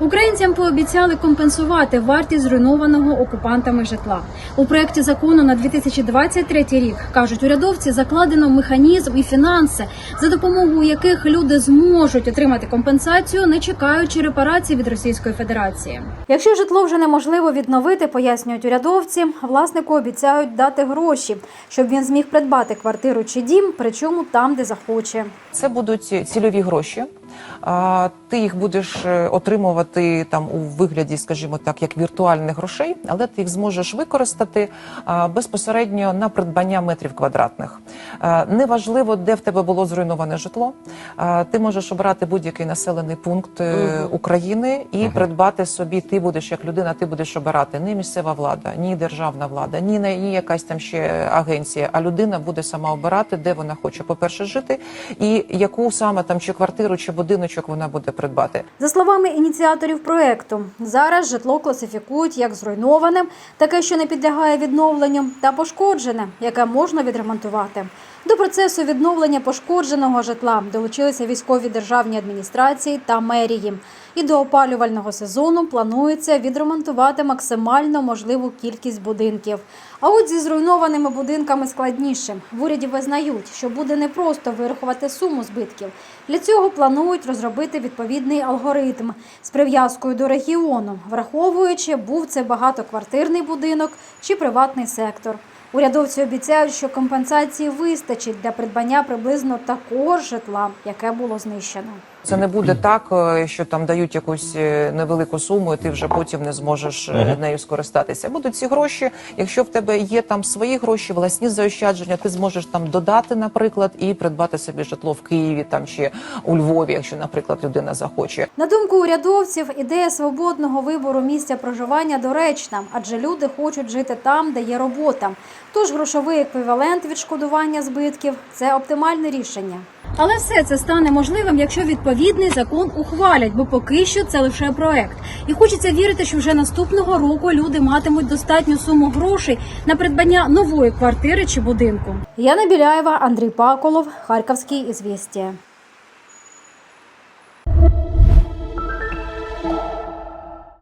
Українцям пообіцяли компенсувати вартість зруйнованого окупантами житла. У проєкті закону на 2023 рік кажуть урядовці, закладено механізм і фінанси, за допомогою яких люди зможуть отримати компенсацію, не чекаючи репарацій від Російської Федерації. Якщо житло вже неможливо відновити, пояснюють урядовці, власнику обіцяють дати гроші, щоб він зміг придбати квартиру чи дім, причому там, де захоче. Це будуть цільові гроші. А, Ти їх будеш е, отримувати там у вигляді, скажімо так, як віртуальних грошей, але ти їх зможеш використати безпосередньо на придбання метрів квадратних. Неважливо, де в тебе було зруйноване житло. Ти можеш обрати будь-який населений пункт е, України і придбати собі. Ти будеш як людина, ти будеш обирати не місцева влада, ні державна влада, ні на- ні якась там ще агенція. А людина буде сама обирати, де вона хоче, по-перше, жити, і яку саме там чи квартиру, чи будиночок вона буде придбати. За словами ініціаторів проекту, зараз житло класифікують як зруйноване, таке, що не підлягає відновленню, та пошкоджене, яке можна відремонтувати. До процесу відновлення пошкодженого житла долучилися військові державні адміністрації та мерії. І до опалювального сезону планується відремонтувати максимально можливу кількість будинків. А от зі зруйнованими будинками складніше. В уряді визнають, що буде непросто вирахувати суму збитків. Для цього планують розробити відповідний алгоритм з прив'язкою до регіону, враховуючи, був це багатоквартирний будинок чи приватний сектор. Урядовці обіцяють, що компенсації вистачить для придбання приблизно такого ж житла, яке було знищено. Це не буде так, е, що там дають якусь е, невелику суму, і ти вже потім не зможеш е, нею скористатися. Будуть ці гроші. Якщо в тебе є там свої гроші, власні заощадження, ти зможеш там додати, наприклад, і придбати собі житло в Києві там чи у Львові, якщо, наприклад, людина захоче. На думку урядовців, ідея свободного вибору місця проживання доречна, адже люди хочуть жити там, де є робота. Тож грошовий еквівалент відшкодування збитків це оптимальне рішення. Але все це стане можливим, якщо відповідний закон ухвалять, бо поки що це лише проект. І хочеться вірити, що вже наступного року люди матимуть достатню суму грошей на придбання нової квартири чи будинку. Яна Біляєва, Андрій Паколов, Харківський ізвістія.